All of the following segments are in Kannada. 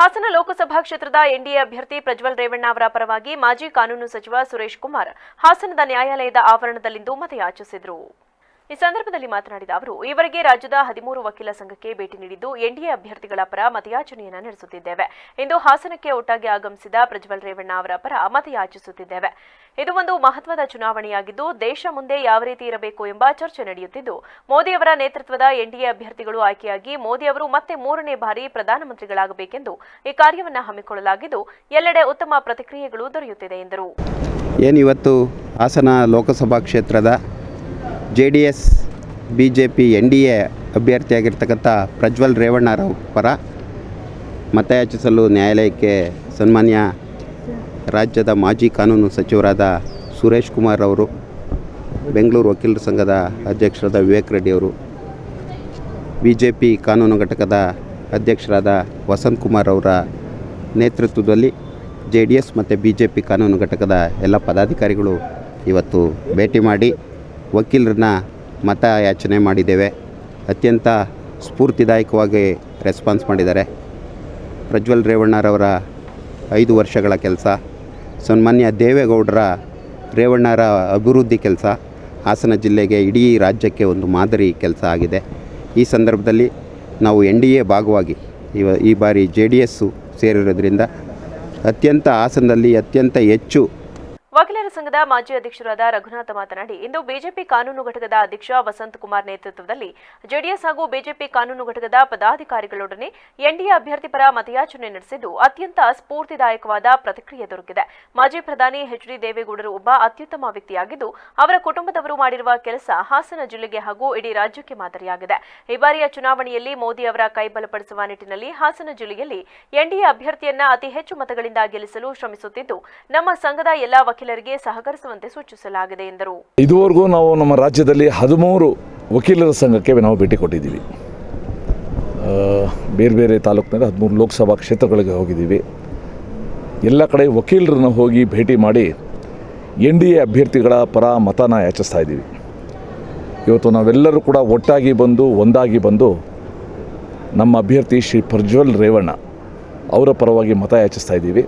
ಹಾಸನ ಲೋಕಸಭಾ ಕ್ಷೇತ್ರದ ಎನ್ಡಿಎ ಅಭ್ಯರ್ಥಿ ಪ್ರಜ್ವಲ್ ರೇವಣ್ಣ ಅವರ ಪರವಾಗಿ ಮಾಜಿ ಕಾನೂನು ಸಚಿವ ಸುರೇಶ್ ಕುಮಾರ್ ಹಾಸನದ ನ್ಯಾಯಾಲಯದ ಆವರಣದಲ್ಲಿಂದು ಮತಯಾಚಿಸಿದರು. ಈ ಸಂದರ್ಭದಲ್ಲಿ ಮಾತನಾಡಿದ ಅವರು, ಈವರೆಗೆ ರಾಜ್ಯದ ಹದಿಮೂರು ವಕೀಲ ಸಂಘಕ್ಕೆ ಭೇಟಿ ನೀಡಿದ್ದು ಎನ್ಡಿಎ ಅಭ್ಯರ್ಥಿಗಳ ಪರ ಮತಯಾಚನೆಯನ್ನು ನಡೆಸುತ್ತಿದ್ದೇವೆ. ಇಂದು ಹಾಸನಕ್ಕೆ ಒಟ್ಟಾಗಿ ಆಗಮಿಸಿದ ಪ್ರಜ್ವಲ್ ರೇವಣ್ಣ ಅವರ ಪರ ಮತಯಾಚಿಸುತ್ತಿದ್ದೇವೆ. ಇದು ಒಂದು ಮಹತ್ವದ ಚುನಾವಣೆಯಾಗಿದ್ದು, ದೇಶ ಮುಂದೆ ಯಾವ ರೀತಿ ಇರಬೇಕು ಎಂಬ ಚರ್ಚೆ ನಡೆಯುತ್ತಿದ್ದು ಮೋದಿಯವರ ನೇತೃತ್ವದ ಎನ್ಡಿಎ ಅಭ್ಯರ್ಥಿಗಳು ಆಯ್ಕೆಯಾಗಿ ಮೋದಿ ಅವರು ಮತ್ತೆ ಮೂರನೇ ಬಾರಿ ಪ್ರಧಾನಮಂತ್ರಿಗಳಾಗಬೇಕೆಂದು ಈ ಕಾರ್ಯವನ್ನು ಹಮ್ಮಿಕೊಳ್ಳಲಾಗಿದ್ದು, ಎಲ್ಲೆಡೆ ಉತ್ತಮ ಪ್ರತಿಕ್ರಿಯೆಗಳು ದೊರೆಯುತ್ತಿದೆ ಎಂದರು. ಏನಿವತ್ತು ಹಾಸನ ಲೋಕಸಭಾ ಕ್ಷೇತ್ರದ J D S B J P N D A ಅಭ್ಯರ್ಥಿಯಾಗಿರ್ತಕ್ಕಂಥ Prajwal ರೇವಣ್ಣರಾವ್ ಪರ ಮತಯಾಚಿಸಲು ನ್ಯಾಯಾಲಯಕ್ಕೆ ಸನ್ಮಾನ್ಯ ರಾಜ್ಯದ ಮಾಜಿ ಕಾನೂನು ಸಚಿವರಾದ ಸುರೇಶ್ ಕುಮಾರ್ ಅವರು, ಬೆಂಗಳೂರು ವಕೀಲರ ಸಂಘದ ಅಧ್ಯಕ್ಷರಾದ ವಿವೇಕ್ ರೆಡ್ಡಿ ಅವರು ಬಿ ಜೆ ಪಿ ಕಾನೂನು ಘಟಕದ ಅಧ್ಯಕ್ಷರಾದ ವಸಂತ್ ಕುಮಾರ್ ಅವರ ನೇತೃತ್ವದಲ್ಲಿ ಜೆ ಡಿ ಎಸ್ ಮತ್ತು ಬಿ ಜೆ ಪಿ ಕಾನೂನು ಘಟಕದ ಎಲ್ಲ ಪದಾಧಿಕಾರಿಗಳು ಇವತ್ತು ಭೇಟಿ ಮಾಡಿ ವಕೀಲರನ್ನ ಮತ ಯಾಚನೆ ಮಾಡಿದ್ದೇವೆ. ಅತ್ಯಂತ ಸ್ಫೂರ್ತಿದಾಯಕವಾಗಿ ರೆಸ್ಪಾನ್ಸ್ ಮಾಡಿದ್ದಾರೆ. ಪ್ರಜ್ವಲ್ ರೇವಣ್ಣರವರ ಐದು ವರ್ಷಗಳ ಕೆಲಸ. ಸನ್ಮಾನ್ಯ ದೇವೇಗೌಡರ ರೇವಣ್ಣರ ಅಭಿವೃದ್ಧಿ ಕೆಲಸ. ಹಾಸನ ಜಿಲ್ಲೆಗೆ ಇಡೀ ರಾಜ್ಯಕ್ಕೆ ಒಂದು ಮಾದರಿ ಕೆಲಸ ಆಗಿದೆ. ಈ ಸಂದರ್ಭದಲ್ಲಿ ನಾವು ಎನ್ ಡಿ ಎ ಭಾಗವಾಗಿ ಇವ ಈ ಬಾರಿ ಜೆ ಡಿ ಎಸ್ಸು ಸೇರಿರೋದ್ರಿಂದ ಅತ್ಯಂತ ಹಾಸನದಲ್ಲಿ ಅತ್ಯಂತ ಹೆಚ್ಚು ವಕೀಲರ ಸಂಘದ ಮಾಜಿ ಅಧ್ಯಕ್ಷರಾದ ರಘುನಾಥ ಮಾತನಾಡಿ, ಇಂದು ಬಿಜೆಪಿ ಕಾನೂನು ಘಟಕದ ಅಧ್ಯಕ್ಷ ವಸಂತ್ ಕುಮಾರ್ ನೇತೃತ್ವದಲ್ಲಿ ಜೆಡಿಎಸ್ ಹಾಗೂ ಬಿಜೆಪಿ ಕಾನೂನು ಘಟಕದ ಪದಾಧಿಕಾರಿಗಳೊಡನೆ ಎನ್ಡಿಎ ಅಭ್ಯರ್ಥಿ ಪರ ಮತಯಾಚನೆ ನಡೆಸಿದ್ದು, ಅತ್ಯಂತ ಸ್ಫೂರ್ತಿದಾಯಕವಾದ ಪ್ರತಿಕ್ರಿಯೆ ದೊರಕಿದೆ. ಮಾಜಿ ಪ್ರಧಾನಿ ಎಚ್ ಡಿ ದೇವೇಗೌಡರು ಒಬ್ಬ ಅತ್ಯುತ್ತಮ ವ್ಯಕ್ತಿಯಾಗಿದ್ದು, ಅವರ ಕುಟುಂಬದವರು ಮಾಡಿರುವ ಕೆಲಸ ಹಾಸನ ಜಿಲ್ಲೆಗೆ ಹಾಗೂ ಇಡೀ ರಾಜ್ಯಕ್ಕೆ ಮಾದರಿಯಾಗಿದೆ. ಈ ಬಾರಿಯ ಚುನಾವಣೆಯಲ್ಲಿ ಮೋದಿ ಅವರ ಕೈ ಬಲಪಡಿಸುವ ನಿಟ್ಟಿನಲ್ಲಿ ಹಾಸನ ಜಿಲ್ಲೆಯಲ್ಲಿ ಎನ್ಡಿಎ ಅಭ್ಯರ್ಥಿಯನ್ನ ಅತಿ ಹೆಚ್ಚು ಮತಗಳಿಂದ ಗೆಲ್ಲಿಸಲು ಶ್ರಮಿಸುತ್ತಿದ್ದು, ನಮ್ಮ ಸಂಘದ ಎಲ್ಲಾ ವಕೀಲರಿಗೆ ಸಹಕರಿಸುವಂತೆ ಸೂಚಿಸಲಾಗಿದೆ ಎಂದರು. ಇದುವರೆಗೂ ನಾವು ನಮ್ಮ ರಾಜ್ಯದಲ್ಲಿ ಹದಿಮೂರು ವಕೀಲರ ಸಂಘಕ್ಕೆ ನಾವು ಭೇಟಿ ಕೊಟ್ಟಿದ್ದೀವಿ. ಬೇರೆ ಬೇರೆ ತಾಲೂಕಿನಲ್ಲಿ ಹದಿಮೂರು ಲೋಕಸಭಾ ಕ್ಷೇತ್ರಗಳಿಗೆ ಹೋಗಿದ್ದೀವಿ. ಎಲ್ಲ ಕಡೆ ವಕೀಲರನ್ನ ಹೋಗಿ ಭೇಟಿ ಮಾಡಿ ಎನ್ ಡಿ ಎ ಅಭ್ಯರ್ಥಿಗಳ ಪರ ಮತನ ಯಾಚಿಸ್ತಾ ಇದ್ದೀವಿ. ಇವತ್ತು ನಾವೆಲ್ಲರೂ ಕೂಡ ಒಟ್ಟಾಗಿ ಬಂದು, ಒಂದಾಗಿ ಬಂದು ನಮ್ಮ ಅಭ್ಯರ್ಥಿ ಶ್ರೀ ಪ್ರಜ್ವಲ್ ರೇವಣ್ಣ ಅವರ ಪರವಾಗಿ ಮತ ಯಾಚಿಸ್ತಾ ಇದ್ದೀವಿ.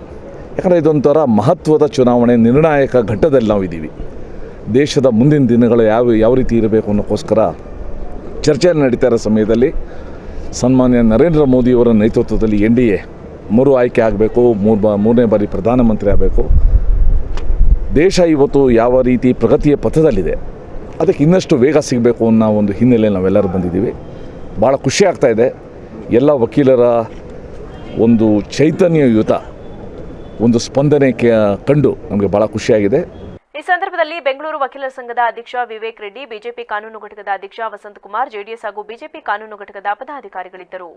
ಯಾಕಂದರೆ ಇದೊಂಥರ ಮಹತ್ವದ ಚುನಾವಣೆ, ನಿರ್ಣಾಯಕ ಘಟ್ಟದಲ್ಲಿ ನಾವು ಇದ್ದೀವಿ. ದೇಶದ ಮುಂದಿನ ದಿನಗಳು ಯಾವ ಯಾವ ರೀತಿ ಇರಬೇಕು ಅನ್ನೋಕ್ಕೋಸ್ಕರ ಚರ್ಚೆ ನಡೀತಾ ಇರೋ ಸಮಯದಲ್ಲಿ ಸನ್ಮಾನ್ಯ ನರೇಂದ್ರ ಮೋದಿಯವರ ನೇತೃತ್ವದಲ್ಲಿ ಎನ್ ಡಿ ಎ ಮೂರು ಆಯ್ಕೆ ಆಗಬೇಕು, ಮೂರು ಬಾ, ಮೂರನೇ ಬಾರಿ ಪ್ರಧಾನಮಂತ್ರಿ ಆಗಬೇಕು. ದೇಶ ಇವತ್ತು ಯಾವ ರೀತಿ ಪ್ರಗತಿಯ ಪಥದಲ್ಲಿದೆ, ಅದಕ್ಕೆ ಇನ್ನಷ್ಟು ವೇಗ ಸಿಗಬೇಕು ಅನ್ನೋ ಒಂದು ಹಿನ್ನೆಲೆ ನಾವೆಲ್ಲರೂ ಬಂದಿದ್ದೀವಿ. ಭಾಳ ಖುಷಿ ಆಗ್ತಾ ಇದೆ. ಎಲ್ಲ ವಕೀಲರ ಒಂದು ಚೈತನ್ಯಯುತ ಒಂದು ಸ್ಪಂದನೆ ಕಂಡು ನಮಗೆ ಬಹಳ ಖುಷಿಯಾಗಿದೆ. ಈ ಸಂದರ್ಭದಲ್ಲಿ ಬೆಂಗಳೂರು ವಕೀಲರ ಸಂಘದ ಅಧ್ಯಕ್ಷ ವಿವೇಕ್ ರೆಡ್ಡಿ, ಬಿಜೆಪಿ ಕಾನೂನು ಘಟಕದ ಅಧ್ಯಕ್ಷ ವಸಂತ್ ಕುಮಾರ್, ಜೆಡಿಎಸ್ ಹಾಗೂ ಬಿಜೆಪಿ ಕಾನೂನು ಘಟಕದ ಪದಾಧಿಕಾರಿಗಳಿದ್ದರು.